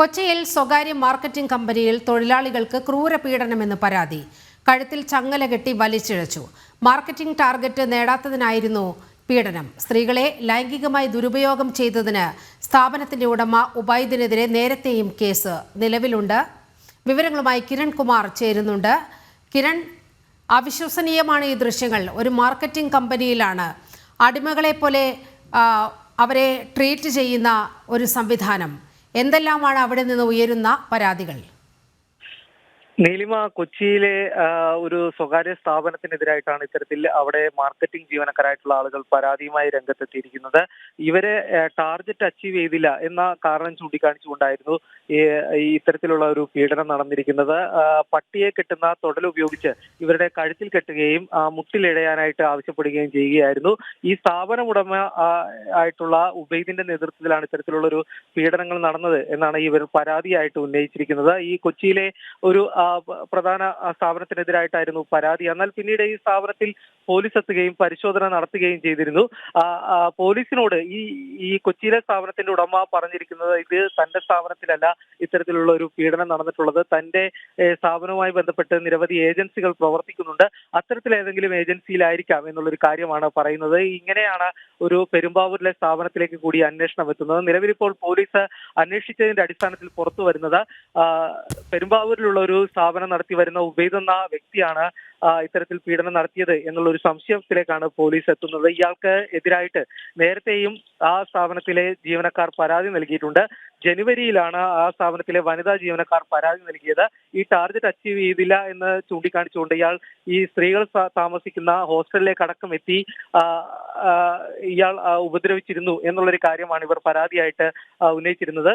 കൊച്ചിയിൽ സ്വകാര്യ മാർക്കറ്റിംഗ് കമ്പനിയിൽ തൊഴിലാളികൾക്ക് ക്രൂരപീഡനമെന്ന് പരാതി. കഴുത്തിൽ ചങ്ങല കെട്ടി വലിച്ചിഴച്ചു. മാർക്കറ്റിംഗ് ടാർഗറ്റ് നേടാത്തതിനായിരുന്നു പീഡനം. സ്ത്രീകളെ ലൈംഗികമായി ദുരുപയോഗം ചെയ്തതിന് സ്ഥാപനത്തിന്റെ ഉടമ ഉബൈദിനെതിരെ നേരത്തെയും കേസ് നിലവിലുണ്ട്. വിവരങ്ങളുമായി കിരൺ കുമാർ ചേരുന്നുണ്ട്. കിരൺ അവിശ്വസനീയമാണ് ഈ ദൃശ്യങ്ങൾ. ഒരു മാർക്കറ്റിംഗ് കമ്പനിയിലാണ് അടിമകളെ പോലെ അവരെ ട്രീറ്റ് ചെയ്യുന്ന ഒരു സംവിധാനം. എന്തെല്ലാമാണ് അവിടെ നിന്ന് ഉയരുന്ന പരാതികൾ? നീലിമ കൊച്ചിയിലെ ഒരു സ്വകാര്യ സ്ഥാപനത്തിനെതിരായിട്ടാണ് ഇത്തരത്തിൽ അവിടെ മാർക്കറ്റിംഗ് ജീവനക്കാരായിട്ടുള്ള ആളുകൾ പരാതിയുമായി രംഗത്തെത്തിയിരിക്കുന്നത്. ഇവരെ ടാർഗറ്റ് അച്ചീവ് ചെയ്തില്ല എന്ന കാരണം ചൂണ്ടിക്കാണിച്ചുകൊണ്ടായിരുന്നു ഇത്തരത്തിലുള്ള ഒരു പീഡനം നടന്നിരിക്കുന്നത്. പട്ടിയെ കെട്ടുന്ന തൊടൽ ഉപയോഗിച്ച് ഇവരുടെ കഴുത്തിൽ കെട്ടുകയും മുട്ടിലിഴയാനായിട്ട് ആവശ്യപ്പെടുകയും ചെയ്യുകയായിരുന്നു. ഈ സ്ഥാപന ഉടമ ആയിട്ടുള്ള ഉബൈദിന്റെ നേതൃത്വത്തിലാണ് ഇത്തരത്തിലുള്ള ഒരു പീഡനങ്ങൾ നടന്നത് എന്നാണ് ഇവർ പരാതിയായിട്ട് ഉന്നയിച്ചിരിക്കുന്നത്. ഈ കൊച്ചിയിലെ ഒരു പ്രധാന സ്ഥാപനത്തിനെതിരായിട്ടായിരുന്നു പരാതി. എന്നാൽ പിന്നീട് ഈ സ്ഥാപനത്തിൽ പോലീസ് എത്തുകയും പരിശോധന നടത്തുകയും ചെയ്തിരുന്നു. പോലീസിനോട് ഈ ഈ കൊച്ചിയിലെ സ്ഥാപനത്തിന്റെ ഉടമ പറഞ്ഞിരിക്കുന്നത് ഇത് തന്റെ സ്ഥാപനത്തിലല്ല ഇത്തരത്തിലുള്ള ഒരു പീഡനം നടന്നിട്ടുള്ളത്. തന്റെ സ്ഥാപനവുമായി ബന്ധപ്പെട്ട് നിരവധി ഏജൻസികൾ പ്രവർത്തിക്കുന്നുണ്ട്. അത്തരത്തിൽ ഏതെങ്കിലും ഏജൻസിയിലായിരിക്കാം എന്നുള്ളൊരു കാര്യമാണ് പറയുന്നത്. ഇങ്ങനെയാണ് ഒരു പെരുമ്പാവൂരിലെ സ്ഥാപനത്തിലേക്ക് കൂടി അന്വേഷണം എത്തുന്നത്. നിലവിലിപ്പോൾ പോലീസ് അന്വേഷിച്ചതിന്റെ അടിസ്ഥാനത്തിൽ പുറത്തു വരുന്നത് പെരുമ്പാവൂരിലുള്ള ഒരു സ്ഥാപനം നടത്തി വരുന്ന ഉബൈദ് എന്ന വ്യക്തിയാണ് ഇത്തരത്തിൽ പീഡനം നടത്തിയത് എന്നുള്ള ഒരു സംശയത്തിലേക്കാണ് പോലീസ് എത്തുന്നത്. ഇയാൾക്ക് എതിരായിട്ട് നേരത്തെയും ആ സ്ഥാപനത്തിലെ ജീവനക്കാർ പരാതി നൽകിയിട്ടുണ്ട്. ജനുവരിയിലാണ് ആ സ്ഥാപനത്തിലെ വനിതാ ജീവനക്കാർ പരാതി നൽകിയത്. ഈ ടാർഗറ്റ് അച്ചീവ് ചെയ്തില്ല എന്ന് ചൂണ്ടിക്കാണിച്ചുകൊണ്ട് ഇയാൾ ഈ സ്ത്രീകൾ താമസിക്കുന്ന ഹോസ്റ്റലിലേക്ക് അടക്കം എത്തി ഇയാൾ ഉപദ്രവിച്ചിരുന്നു എന്നുള്ളൊരു കാര്യമാണ് ഇവർ പരാതിയായിട്ട് ഉന്നയിച്ചിരുന്നത്.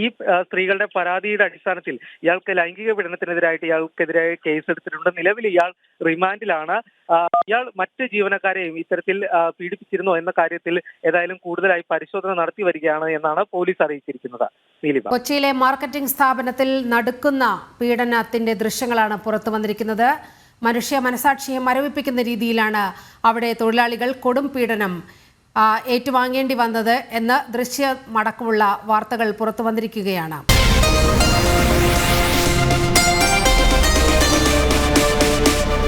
ഈ സ്ത്രീകളുടെ പരാതിയുടെ അടിസ്ഥാനത്തിൽ ഇയാൾക്ക് ലൈംഗിക പീഡനത്തിനെതിരായിട്ട് ഇയാൾക്കെതിരായ കേസ് എടുത്തിട്ടുണ്ട്. നിലവിൽ ഇയാൾ റിമാൻഡിലാണ് ഇയാൾ മറ്റ് ജീവനക്കാരെയും ഇത്തരത്തിൽ പീഡിപ്പിച്ചിരുന്നു എന്ന കാര്യത്തിൽ ഏതായാലും കൂടുതലായി പരിശോധന നടത്തി വരികയാണ് എന്നാണ് പോലീസ് അറിയിച്ചിരിക്കുന്നത്. കൊച്ചിയിലെ മാർക്കറ്റിംഗ് സ്ഥാപനത്തിൽ നടക്കുന്ന പീഡനത്തിന്റെ ദൃശ്യങ്ങളാണ് പുറത്തു വന്നിരിക്കുന്നത്. മനുഷ്യ മനസാക്ഷിയെ മരവിപ്പിക്കുന്ന രീതിയിലാണ് അവിടെ തൊഴിലാളികൾ കൊടും പീഡനം ഏറ്റുവാങ്ങേണ്ടി വന്നത് എന്ന് ദൃശ്യമടക്കമുള്ള വാർത്തകൾ പുറത്തു വന്നിരിക്കുകയാണ്.